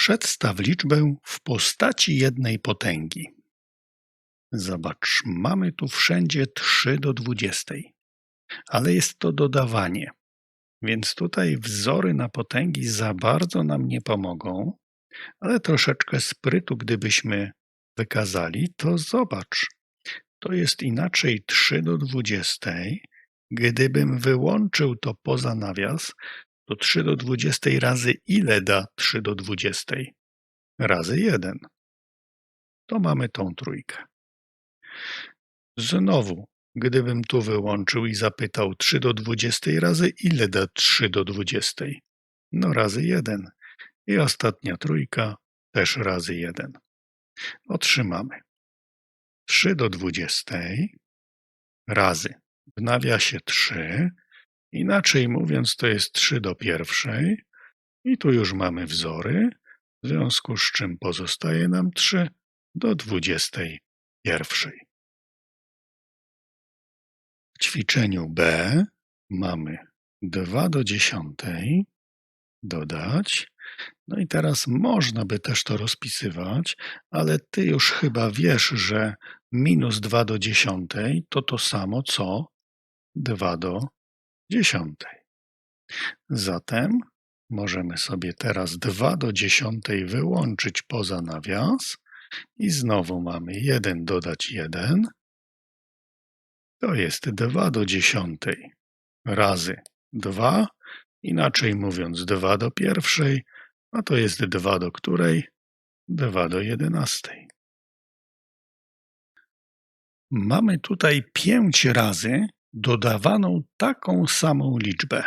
Przedstaw liczbę w postaci jednej potęgi. Zobacz, mamy tu wszędzie 3 do 20, ale jest to dodawanie, więc tutaj wzory na potęgi za bardzo nam nie pomogą, ale troszeczkę sprytu, gdybyśmy wykazali, to zobacz, to jest inaczej 3 do 20. Gdybym wyłączył to poza nawias, to 3 do 20 razy ile da 3 do 20? Razy 1. To mamy tą trójkę. Znowu, gdybym tu wyłączył i zapytał 3 do 20 razy ile da 3 do 20? No razy 1. I ostatnia trójka też razy 1. Otrzymamy 3 do 20 razy w nawiasie 3 Inaczej mówiąc, to jest 3 do pierwszej i tu już mamy wzory, w związku z czym pozostaje nam 3 do 21. W ćwiczeniu B mamy 2 do 10 dodać. No i teraz można by też to rozpisywać, ale ty już chyba wiesz, że minus 2 do 10 to to samo co 2 do dziesiątej. Zatem możemy sobie teraz 2 do dziesiątej wyłączyć poza nawias i znowu mamy 1 dodać 1. To jest 2 do dziesiątej razy 2, inaczej mówiąc 2 do pierwszej, a to jest 2 do której? 2 do jedenastej. Mamy tutaj 5 razy dodawaną taką samą liczbę.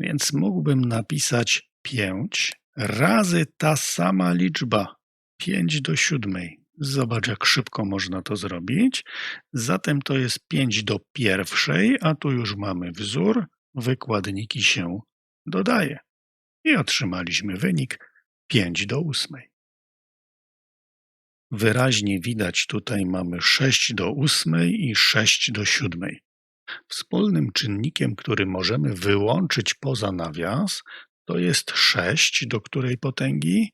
Więc mógłbym napisać 5 razy ta sama liczba 5 do siódmej. Zobacz, jak szybko można to zrobić. Zatem to jest 5 do pierwszej, a tu już mamy wzór, wykładniki się dodaje. I otrzymaliśmy wynik 5 do ósmej. Wyraźnie widać tutaj mamy 6 do ósmej i 6 do siódmej. Wspólnym czynnikiem, który możemy wyłączyć poza nawias, to jest 6 do której potęgi?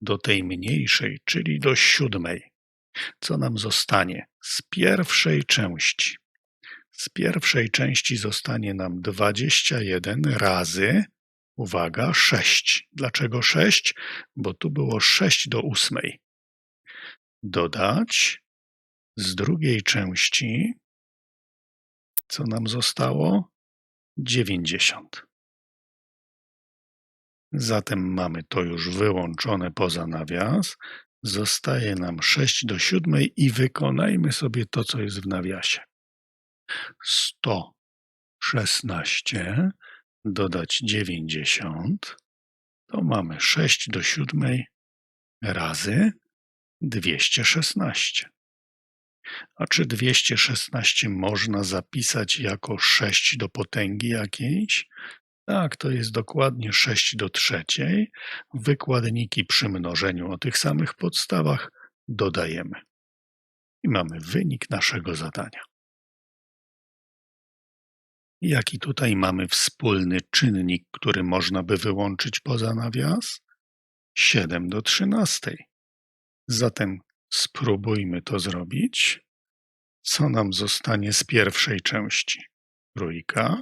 Do tej mniejszej, czyli do siódmej. Co nam zostanie? Z pierwszej części. Z pierwszej części zostanie nam 21 razy, uwaga, 6. Dlaczego 6? Bo tu było 6 do ósmej. Dodać z drugiej części co nam zostało? 90. Zatem mamy to już wyłączone poza nawias. Zostaje nam 6 do 7 i wykonajmy sobie to, co jest w nawiasie. 116 dodać 90 to mamy 6 do 7 razy 216. A czy 216 można zapisać jako 6 do potęgi jakiejś? Tak, to jest dokładnie 6 do trzeciej. Wykładniki przy mnożeniu o tych samych podstawach dodajemy. I mamy wynik naszego zadania. Jaki tutaj mamy wspólny czynnik, który można by wyłączyć poza nawias? 7 do 13. Zatem Spróbujmy to zrobić. Co nam zostanie z pierwszej części? Trójka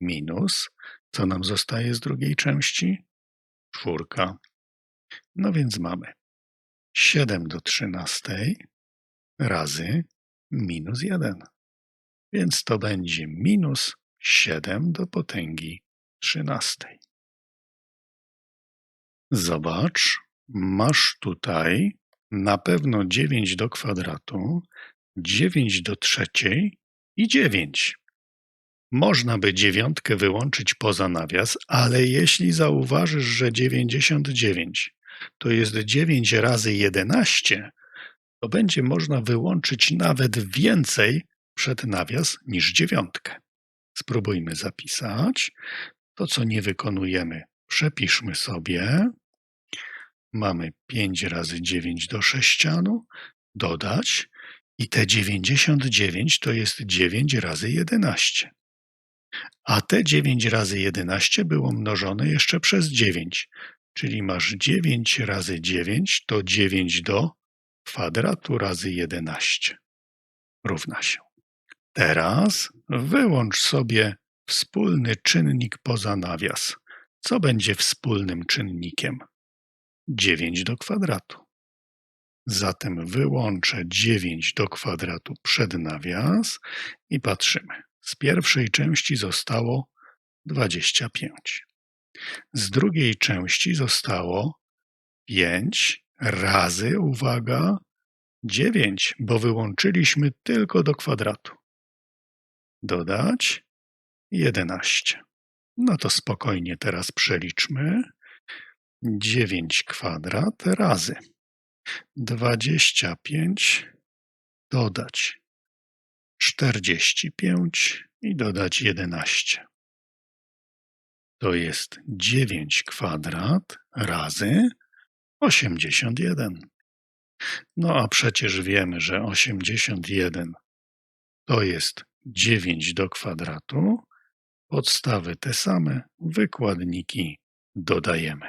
minus. Co nam zostaje z drugiej części? Czwórka. No więc mamy 7 do 13 razy minus 1. Więc to będzie minus 7 do potęgi 13. Zobacz, masz tutaj na pewno 9 do kwadratu, 9 do trzeciej i 9. Można by dziewiątkę wyłączyć poza nawias, ale jeśli zauważysz, że 99 to jest 9 razy 11, to będzie można wyłączyć nawet więcej przed nawias niż dziewiątkę. Spróbujmy zapisać. To, co nie wykonujemy, przepiszmy sobie mamy 5 razy 9 do sześcianu, dodać i te 99 to jest 9 razy 11. A te 9 razy 11 było mnożone jeszcze przez 9, czyli masz 9 razy 9 to 9 do kwadratu razy 11 równa się. Teraz wyłącz sobie wspólny czynnik poza nawias. Co będzie wspólnym czynnikiem? 9 do kwadratu. Zatem wyłączę 9 do kwadratu przed nawias i patrzymy. Z pierwszej części zostało 25. Z drugiej części zostało 5 razy, uwaga, 9, bo wyłączyliśmy tylko do kwadratu. Dodać 11. No to spokojnie teraz przeliczmy. 9 kwadrat razy 25 dodać 45 i dodać 11. To jest 9 kwadrat razy 81. No a przecież wiemy, że 81 to jest 9 do kwadratu. Podstawy te same, wykładniki dodajemy.